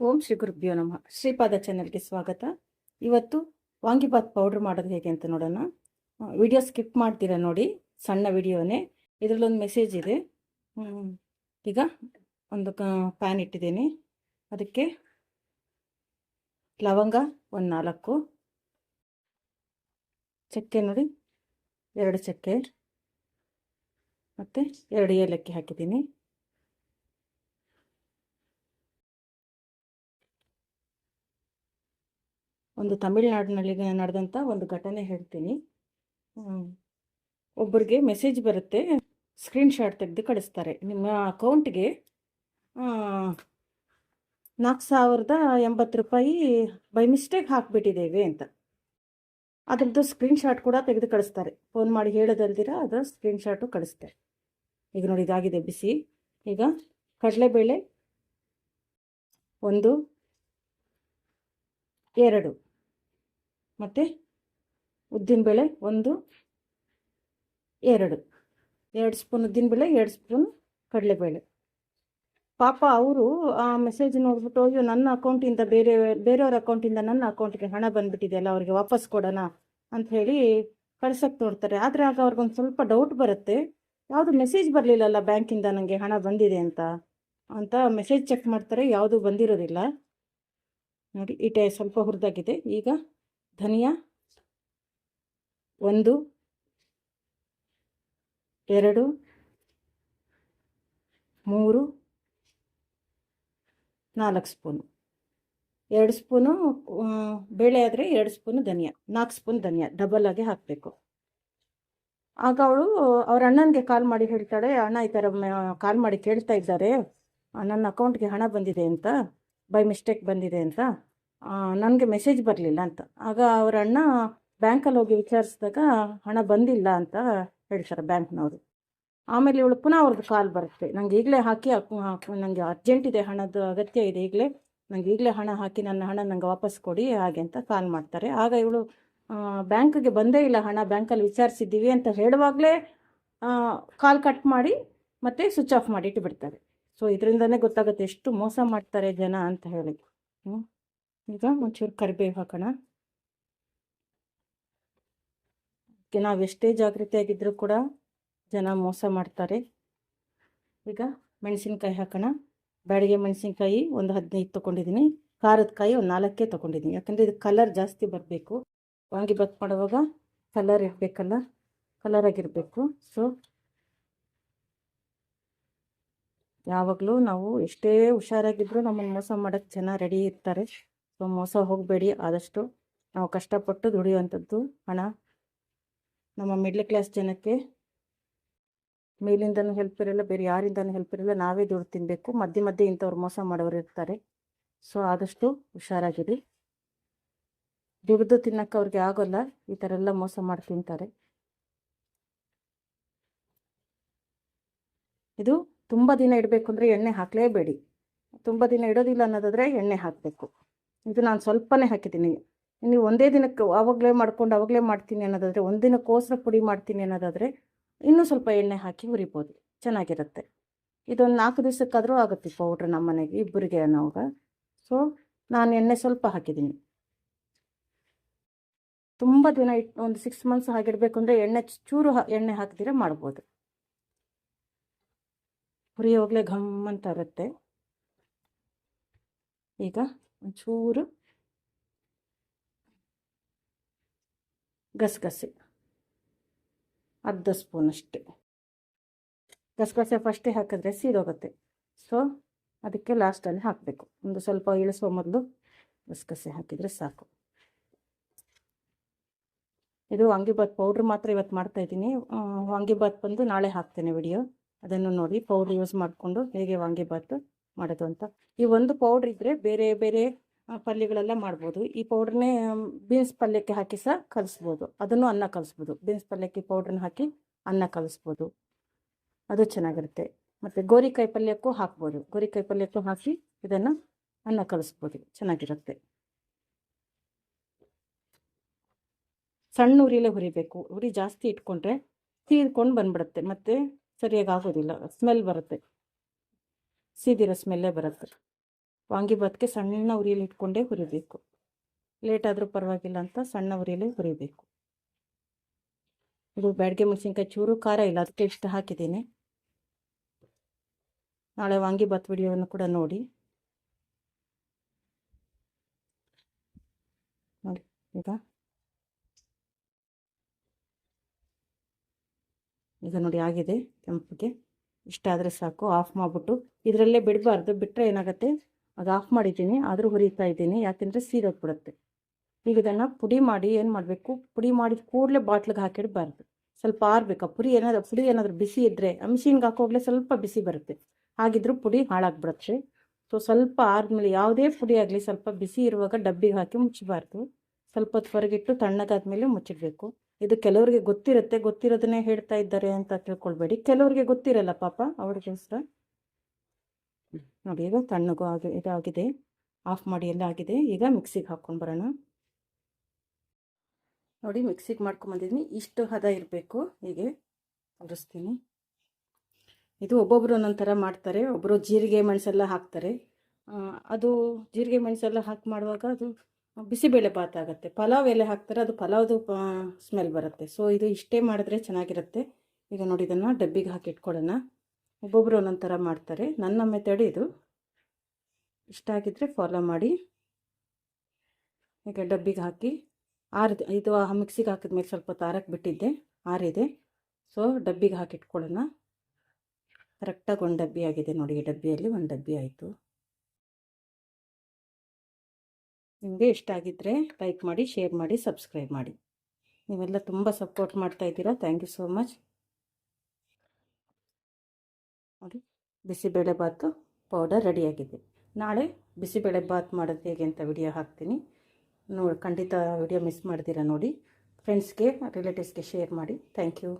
ಓಂ ಶ್ರೀ ಗುರುಭ್ಯೋ ನಮಃ. ಶ್ರೀಪಾದ ಚಾನೆಲ್ಗೆ ಸ್ವಾಗತ. ಇವತ್ತು ವಾಂಗಿಬಾತ್ ಪೌಡ್ರ್ ಮಾಡೋದು ಹೇಗೆ ಅಂತ ನೋಡೋಣ. ವಿಡಿಯೋ ಸ್ಕಿಪ್ ಮಾಡ್ತೀರಾ ನೋಡಿ, ಸಣ್ಣ ವಿಡಿಯೋನೇ. ಇದರಲ್ಲೊಂದು ಮೆಸೇಜ್ ಇದೆ. ಈಗ ಒಂದು ಪ್ಯಾನ್ ಇಟ್ಟಿದ್ದೀನಿ. ಅದಕ್ಕೆ ಲವಂಗ ಒಂದು ನಾಲ್ಕು. ಚಕ್ಕೆ ನೋಡಿ, ಎರಡು ಚಕ್ಕೆ. ಮತ್ತು ಎರಡು ಏಲಕ್ಕಿ ಹಾಕಿದ್ದೀನಿ. ಒಂದು ತಮಿಳುನಾಡಿನಲ್ಲಿ ನಡೆದಂಥ ಒಂದು ಘಟನೆ ಹೇಳ್ತೀನಿ. ಒಬ್ಬರಿಗೆ ಮೆಸೇಜ್ ಬರುತ್ತೆ ಸ್ಕ್ರೀನ್ಶಾಟ್ ತೆಗೆದು ಕಳಿಸ್ತಾರೆ. ನಿಮ್ಮ ಅಕೌಂಟ್ಗೆ ನಾಲ್ಕು ಸಾವಿರದ ಎಂಬತ್ತು ರೂಪಾಯಿ ಬೈ ಮಿಸ್ಟೇಕ್ ಹಾಕಿಬಿಟ್ಟಿದ್ದೇವೆ ಅಂತ. ಅದರದ್ದು ಸ್ಕ್ರೀನ್ಶಾಟ್ ಕೂಡ ತೆಗೆದು ಕಳಿಸ್ತಾರೆ. ಫೋನ್ ಮಾಡಿ ಹೇಳೋದಲ್ದಿರ ಅದರ ಸ್ಕ್ರೀನ್ಶಾಟು ಕಳಿಸ್ತಾರೆ. ಈಗ ನೋಡಿ ಇದಾಗಿದೆ ಬಿಸಿ. ಈಗ ಕಡಲೆಬೇಳೆ ಒಂದು, ಎರಡು. ಮತ್ತು ಉದ್ದಿನಬೇಳೆ ಒಂದು, ಎರಡು. ಎರಡು ಸ್ಪೂನ್ ಉದ್ದಿನಬೇಳೆ ಎರಡು ಸ್ಪೂನ್ ಕಡಲೆಬೇಳೆ. ಪಾಪ ಅವರು ಆ ಮೆಸೇಜ್ ನೋಡ್ಬಿಟ್ಟು, ಅಯ್ಯೋ, ನನ್ನ ಅಕೌಂಟಿಂದ ಬೇರೆ, ಬೇರೆಯವ್ರ ಅಕೌಂಟಿಂದ ನನ್ನ ಅಕೌಂಟಿಗೆ ಹಣ ಬಂದುಬಿಟ್ಟಿದೆಯಲ್ಲ, ಅವರಿಗೆ ವಾಪಸ್ ಕೊಡೋಣ ಅಂತ ಹೇಳಿ ಕಳ್ಸೋಕ್ಕೆ ನೋಡ್ತಾರೆ. ಆದರೆ ಆಗ ಅವ್ರಿಗೊಂದು ಸ್ವಲ್ಪ ಡೌಟ್ ಬರುತ್ತೆ. ಯಾವುದು ಮೆಸೇಜ್ ಬರಲಿಲ್ಲಲ್ಲ ಬ್ಯಾಂಕಿಂದ ನನಗೆ ಹಣ ಬಂದಿದೆ ಅಂತ ಅಂತ ಮೆಸೇಜ್ ಚೆಕ್ ಮಾಡ್ತಾರೆ. ಯಾವುದೂ ಬಂದಿರೋದಿಲ್ಲ. ನೋಡಿ ಈಟೆ ಸ್ವಲ್ಪ ಹುರಿದಾಗಿದೆ. ಈಗ ಧನಿಯಾ? ಒಂದು. ಎರಡು. ಮೂರು. ನಾಲ್ಕು ಸ್ಪೂನು. ಎರಡು ಸ್ಪೂನು ಬೇಳೆ ಆದರೆ ಎರಡು ಸ್ಪೂನು ಧನಿಯಾ. ನಾಲ್ಕು ಸ್ಪೂನ್ ಧನಿಯಾ. ಡಬಲ್ ಆಗಿ ಹಾಕಬೇಕು. ಆಗ ಅವಳು, ಅವ್ರ ಅಣ್ಣನಿಗೆ ಕಾಲ್ ಮಾಡಿ ಹೇಳ್ತಾಳೆ, ಅಣ್ಣ, ಈ ಥರ ಕಾಲ್ ಮಾಡಿ ಕೇಳ್ತಾ ಇದ್ದಾರೆ. ನನ್ನ ಅಕೌಂಟ್ಗೆ ಹಣ ಬಂದಿದೆ ಅಂತ ಬೈ ಮಿಸ್ಟೇಕ್ ಬಂದಿದೆ ಅಂತ. ನನಗೆ ಮೆಸೇಜ್ ಬರಲಿಲ್ಲ ಅಂತ. ಆಗ ಅವ್ರ ಅಣ್ಣ ಬ್ಯಾಂಕಲ್ಲಿ ಹೋಗಿ ವಿಚಾರಿಸಿದಾಗ ಹಣ ಬಂದಿಲ್ಲ ಅಂತ ಹೇಳ್ತಾರೆ ಬ್ಯಾಂಕ್ನವರು. ಆಮೇಲೆ ಇವಳು ಪುನಃ ಅವ್ರದ್ದು ಕಾಲ್ ಬರುತ್ತೆ. ನಂಗೆ ಈಗಲೇ ಹಾಕಿ ನನಗೆ ಅರ್ಜೆಂಟ್ ಇದೆ ಹಣದ ಅಗತ್ಯ ಇದೆ ಈಗಲೇ. ನಂಗೆ ಈಗಲೇ ಹಣ ಹಾಕಿ ನನ್ನ ಹಣ ನಂಗೆ ವಾಪಸ್ ಕೊಡಿ, ಹಾಗೆ ಅಂತ ಕಾಲ್ ಮಾಡ್ತಾರೆ. ಆಗ ಇವಳು ಬ್ಯಾಂಕಿಗೆ ಬಂದೇ ಇಲ್ಲ ಹಣ ಬ್ಯಾಂಕಲ್ಲಿ ವಿಚಾರಿಸಿದ್ದೀವಿ ಅಂತ ಹೇಳುವಾಗಲೇ ಕಾಲ್ ಕಟ್ ಮಾಡಿ ಮತ್ತೆ ಸ್ವಿಚ್ ಆಫ್ ಮಾಡಿ ಇಟ್ಟುಬಿಡ್ತಾರೆ ಸೊ ಇದರಿಂದನೇ ಗೊತ್ತಾಗುತ್ತೆ ಎಷ್ಟು ಮೋಸ ಮಾಡ್ತಾರೆ ಜನ ಅಂತ ಹೇಳಿ. ಹ್ಞೂ ಈಗ ಒಂಚೂರು ಕರಿಬೇವು ಹಾಕೋಣ. ನಾವು ಎಷ್ಟೇ ಜಾಗೃತಿಯಾಗಿದ್ದರೂ ಕೂಡ ಜನ ಮೋಸ ಮಾಡ್ತಾರೆ. ಈಗ ಮೆಣಸಿನ್ಕಾಯಿ ಹಾಕೋಣ. ಬ್ಯಾಡಿಗೆ ಮೆಣಸಿನ್ಕಾಯಿ ಒಂದು ಹದಿನೈದು ತೊಗೊಂಡಿದ್ದೀನಿ ಖಾರದ ಕಾಯಿ ಒಂದು ನಾಲ್ಕೇ ತೊಗೊಂಡಿದ್ದೀನಿ ಯಾಕಂದರೆ ಇದು ಕಲರ್ ಜಾಸ್ತಿ ಬರಬೇಕು. ವಾಂಗಿಬಾತ್ ಮಾಡುವಾಗ ಕಲರ್ ಇರಬೇಕಲ್ಲ ಕಲರ್ ಆಗಿರಬೇಕು. ಸೊ ಯಾವಾಗಲೂ ನಾವು ಎಷ್ಟೇ ಹುಷಾರಾಗಿದ್ದರೂ ನಮ್ಮನ್ನು ಮೋಸ ಮಾಡೋಕ್ಕೆ ಜನ ರೆಡಿ ಇರ್ತಾರೆ. ಸೊ ಮೋಸ ಹೋಗಬೇಡಿ, ಆದಷ್ಟು ನಾವು ಕಷ್ಟಪಟ್ಟು ದುಡಿಯುವಂಥದ್ದು ಹಣ ನಮ್ಮ ಮಿಡ್ಲ್ ಕ್ಲಾಸ್ ಜನಕ್ಕೆ. ಮೇಲಿಂದನೂ ಹೆಲ್ಪ್ ಇರಲ್ಲ, ಬೇರೆ ಯಾರಿಂದನೂ ಹೆಲ್ಪ್ ಇರಲ್ಲ, ನಾವೇ ದುಡ್ಡು ತಿನ್ನಬೇಕು ಮಧ್ಯೆ ಮಧ್ಯೆ ಇಂಥವ್ರು ಮೋಸ ಮಾಡೋರು ಇರ್ತಾರೆ. ಸೊ ಆದಷ್ಟು ಹುಷಾರಾಗಿರಿ. ದುಡ್ದು ತಿನ್ನಕ್ಕೆ ಅವ್ರಿಗೆ ಆಗೋಲ್ಲ, ಈ ಥರ ಎಲ್ಲ ಮೋಸ ಮಾಡಿ ತಿಂತಾರೆ. ಇದು ತುಂಬ ದಿನ ಇಡಬೇಕು ಅಂದರೆ ಎಣ್ಣೆ ಹಾಕಲೇಬೇಡಿ. ತುಂಬ ದಿನ ಇಡೋದಿಲ್ಲ ಅನ್ನೋದಾದರೆ ಎಣ್ಣೆ ಹಾಕಬೇಕು. ಇದು ನಾನು ಸ್ವಲ್ಪನೇ ಹಾಕಿದ್ದೀನಿ. ನೀವು ಒಂದೇ ದಿನಕ್ಕೆ ಆವಾಗಲೇ ಮಾಡ್ಕೊಂಡು ಆವಾಗಲೇ ಮಾಡ್ತೀನಿ ಅನ್ನೋದಾದರೆ ಒಂದಿನ ಕೋಸರ ಪುಡಿ ಮಾಡ್ತೀನಿ ಅನ್ನೋದಾದರೆ, ಇನ್ನೂ ಸ್ವಲ್ಪ ಎಣ್ಣೆ ಹಾಕಿ ಹುರಿಬೋದು. ಚೆನ್ನಾಗಿರುತ್ತೆ. ಇದೊಂದು ನಾಲ್ಕು ದಿವಸಕ್ಕಾದರೂ ಆಗುತ್ತೆ ಪೌಡ್ರ್ ನಮ್ಮ ಮನೆಗೆ, ಇಬ್ಬರಿಗೆ ಅನ್ನೋವಾಗ ಸೊ ನಾನು ಎಣ್ಣೆ ಸ್ವಲ್ಪ ಹಾಕಿದ್ದೀನಿ. ತುಂಬ ದಿನ ಇಟ್ಟು ಒಂದು ಸಿಕ್ಸ್ ಮಂತ್ಸ್ ಆಗಿಡಬೇಕು ಅಂದರೆ ಎಣ್ಣೆ ಚೂರು ಎಣ್ಣೆ ಹಾಕಿದ್ರೆ ಮಾಡ್ಬೋದು. ಹುರಿಯೋವಾಗಲೇ ಘಮ್ ಅಂತ ಇರುತ್ತೆ. ಈಗ ಒಂಚೂರು ಗಸಗಸೆ, ಅರ್ಧ ಸ್ಪೂನ್ ಅಷ್ಟೆ. ಗಸಗಸೆ ಫಸ್ಟೇ ಹಾಕಿದ್ರೆ ಸೀದೋಗುತ್ತೆ. ಸೊ ಅದಕ್ಕೆ ಲಾಸ್ಟಲ್ಲಿ ಹಾಕಬೇಕು. ಒಂದು ಸ್ವಲ್ಪ ಇಳಿಸುವ ಮೊದಲು ಗಸಗಸೆ ಹಾಕಿದರೆ ಸಾಕು. ಇದು ವಾಂಗಿಬಾತ್ ಪೌಡ್ರ್ ಮಾತ್ರ ಇವತ್ತು ಮಾಡ್ತಾ ಇದ್ದೀನಿ. ವಾಂಗಿಬಾತ್ ಬಂದು ನಾಳೆ ಹಾಕ್ತೇನೆ ವಿಡಿಯೋ ಅದನ್ನು ನೋಡಿ ಪೌಡ್ರ್ ಯೂಸ್ ಮಾಡಿಕೊಂಡು ಹೇಗೆ ವಾಂಗಿಬಾತ್ ಮಾಡೋದು ಅಂತ. ಈ ಒಂದು ಪೌಡ್ರ್ ಇದ್ದರೆ ಬೇರೆ ಬೇರೆ ಪಲ್ಯಗಳೆಲ್ಲ ಮಾಡ್ಬೋದು. ಈ ಪೌಡ್ರನ್ನೇ ಬೀನ್ಸ್ ಪಲ್ಯಕ್ಕೆ ಹಾಕಿ ಸಹ ಕಲಿಸ್ಬೋದು. ಅದನ್ನು ಅನ್ನ ಕಲಿಸ್ಬೋದು. ಬೀನ್ಸ್ ಪಲ್ಯಕ್ಕೆ ಪೌಡ್ರನ್ನ ಹಾಕಿ ಅನ್ನ ಕಲಿಸ್ಬೋದು. ಅದು ಚೆನ್ನಾಗಿರುತ್ತೆ. ಮತ್ತು ಗೋರಿಕಾಯಿ ಪಲ್ಯಕ್ಕೂ ಹಾಕ್ಬೋದು. ಗೋರಿಕಾಯಿ ಪಲ್ಯಕ್ಕೂ ಹಾಕಿ ಇದನ್ನು ಅನ್ನ ಕಲಿಸ್ಬೋದು. ಚೆನ್ನಾಗಿರುತ್ತೆ. ಸಣ್ಣ ಉರಿಲೇ ಹುರಿಬೇಕು. ಉರಿ ಜಾಸ್ತಿ ಇಟ್ಕೊಂಡ್ರೆ ತೀರ್ಕೊಂಡು ಬಂದ್ಬಿಡುತ್ತೆ. ಮತ್ತು ಸರಿಯಾಗಿ ಆಗೋದಿಲ್ಲ. ಸ್ಮೆಲ್ ಬರುತ್ತೆ. ಸೀದಿರೋ ಸ್ಮೆಲ್ಲೇ ಬರುತ್ತೆ. ವಾಂಗಿಭಾತ್ಗೆ ಸಣ್ಣ ಉರಿಯಲ್ಲಿ ಇಟ್ಕೊಂಡೇ ಹುರಿಬೇಕು. ಲೇಟ್ ಆದರೂ ಪರವಾಗಿಲ್ಲ ಅಂತ ಸಣ್ಣ ಉರಿಯಲ್ಲೇ ಹುರಿಬೇಕು. ಇದು ಬ್ಯಾಡ್ಗೆ ಮೆಣಸಿನ್ಕಾಯಿ ಚೂರು ಖಾರ ಇಲ್ಲ, ಅದಕ್ಕೆ ಇಷ್ಟು ಹಾಕಿದ್ದೀನಿ. ನಾಳೆ ವಾಂಗಿಭಾತ್ ವಿಡಿಯೋವನ್ನು ಕೂಡ ನೋಡಿ. ನೋಡಿ, ಈಗ. ಈಗ ನೋಡಿ, ಆಗಿದೆ ಕೆಂಪಿಗೆ. ಇಷ್ಟಾದರೆ ಸಾಕು, ಆಫ್ ಮಾಡಿಬಿಟ್ಟು ಇದರಲ್ಲೇ ಬಿಡಬಾರ್ದು. ಬಿಟ್ಟರೆ ಏನಾಗುತ್ತೆ? ಅದು ಆಫ್ ಮಾಡಿದ್ದೀನಿ, ಆದರೂ ಹುರಿತಾ ಇದ್ದೀನಿ. ಯಾಕೆಂದರೆ ಸೀದೋಗ್ಬಿಡುತ್ತೆ ಈಗ ಇದನ್ನು ಪುಡಿ ಮಾಡಿ ಏನು ಮಾಡಬೇಕು? ಪುಡಿ ಮಾಡಿದ ಕೂಡಲೇ ಬಾಟ್ಲಿಗೆ ಹಾಕಿಡಬಾರ್ದು ಸ್ವಲ್ಪ ಆರಬೇಕು. ಪುಡಿ ಏನಾದರೂ ಪುಡಿ ಏನಾದರೂ ಬಿಸಿ ಇದ್ದರೆ ಮಿಷಿನ್ಗೆ ಹಾಕೋಗ್ಲೇ ಸ್ವಲ್ಪ ಬಿಸಿ ಬರುತ್ತೆ. ಹಾಗಿದ್ರೂ ಪುಡಿ ಹಾಳಾಗ್ಬಿಡುತ್ತೆ. ಸೊ, ಸ್ವಲ್ಪ ಆದಮೇಲೆ ಯಾವುದೇ ಪುಡಿ ಆಗಲಿ ಸ್ವಲ್ಪ ಬಿಸಿ ಇರುವಾಗ ಡಬ್ಬಿಗೆ ಹಾಕಿ ಮುಚ್ಚಬಾರ್ದು ಸ್ವಲ್ಪ ಹೊತ್ತು ಹೊರಗಿಟ್ಟು ತಣ್ಣಗಾದ್ಮೇಲೆ ಮುಚ್ಚಿಡಬೇಕು. ಇದು ಕೆಲವರಿಗೆ ಗೊತ್ತಿರುತ್ತೆ, ಗೊತ್ತಿರೋದನ್ನೇ ಹೇಳ್ತಾ ಇದ್ದಾರೆ ಅಂತ ತಿಳ್ಕೊಳ್ಬೇಡಿ. ಕೆಲವರಿಗೆ ಗೊತ್ತಿರಲ್ಲ ಪಾಪ ಅವ್ರಿಗೋಸ್ಕರ ನೋಡಿ ಈಗ ತಣ್ಣಗೂ ಆಗಿ, ಇದಾಗಿದೆ. ಆಫ್ ಮಾಡಿ ಎಲ್ಲ ಆಗಿದೆ. ಈಗ ಮಿಕ್ಸಿಗೆ ಹಾಕ್ಕೊಂಡು ಬರೋಣ. ನೋಡಿ, ಮಿಕ್ಸಿಗೆ ಮಾಡ್ಕೊಂಬಂದಿದ್ದೀನಿ ಇಷ್ಟು ಹದ ಇರಬೇಕು. ಹೀಗೆ ತೋರಿಸ್ತೀನಿ. ಇದು ಒಬ್ಬೊಬ್ಬರು ಒಂದೊಂದು ಥರ ಮಾಡ್ತಾರೆ. ಒಬ್ಬರು ಜೀರಿಗೆ, ಮೆಣಸೆಲ್ಲ ಹಾಕ್ತಾರೆ. ಅದು ಜೀರಿಗೆ ಮೆಣಸೆಲ್ಲ ಹಾಕಿ ಮಾಡುವಾಗ ಅದು ಬಿಸಿಬೇಳೆ ಭಾತ್ ಆಗುತ್ತೆ. ಪಲಾವ್ ಎಲೆ ಹಾಕ್ತಾರೆ, ಅದು ಪಲಾವ್ದು ಸ್ಮೆಲ್ ಬರುತ್ತೆ. ಸೊ ಇದು ಇಷ್ಟೇ ಮಾಡಿದ್ರೆ ಚೆನ್ನಾಗಿರುತ್ತೆ. ಈಗ ನೋಡಿ, ಇದನ್ನು ಡಬ್ಬಿಗೆ ಹಾಕಿ ಇಟ್ಕೊಳ್ಳೋಣ. ಒಬ್ಬೊಬ್ಬರು ಒಂದೊಂದು ಥರ ಮಾಡ್ತಾರೆ. ನನ್ನ ಮೆಥಡ್ ಇದು. ಇಷ್ಟ ಆಗಿದ್ದರೆ ಫಾಲೋ ಮಾಡಿ. ಈಗ ಡಬ್ಬಿಗೆ ಹಾಕಿ ಆರಿದೆ, ಇದು ಮಿಕ್ಸಿಗೆ ಹಾಕಿದ ಮೇಲೆ ಸ್ವಲ್ಪ ತಾರಕ್ಕೆ ಬಿಟ್ಟಿದ್ದೆ, ಆರಿದೆ. ಸೊ ಡಬ್ಬಿಗೆ ಹಾಕಿಟ್ಕೊಳ್ಳೋಣ ಕರೆಕ್ಟಾಗಿ ಒಂದು ಡಬ್ಬಿ ಆಗಿದೆ ನೋಡಿ, ಈ ಡಬ್ಬಿಯಲ್ಲಿ ಒಂದು ಡಬ್ಬಿ ಆಯಿತು. ನಿಮಗೆ ಇಷ್ಟ ಆಗಿದ್ದರೆ ಲೈಕ್ ಮಾಡಿ, ಶೇರ್ ಮಾಡಿ, ಸಬ್ಸ್ಕ್ರೈಬ್ ಮಾಡಿ. ನೀವೆಲ್ಲ ತುಂಬ ಸಪೋರ್ಟ್ ಮಾಡ್ತಾ ಇದ್ದೀರಾ. Thank you so much. ನೋಡಿ, ಬಿಸಿಬೇಳೆ ಬಾತು ಪೌಡರ್ ರೆಡಿಯಾಗಿದೆ ನಾಳೆ ಬಿಸಿಬೇಳೆ ಬಾತ್ ಮಾಡೋದು ಹೇಗೆ ಅಂತ ವಿಡಿಯೋ ಹಾಕ್ತೀನಿ. ನೋಡಿ ಖಂಡಿತ ವಿಡಿಯೋ ಮಿಸ್ ಮಾಡ್ತೀರಾ ನೋಡಿ. ಫ್ರೆಂಡ್ಸ್ಗೆ, ರಿಲೇಟಿವ್ಸ್ಗೆ ಶೇರ್ ಮಾಡಿ. Thank you.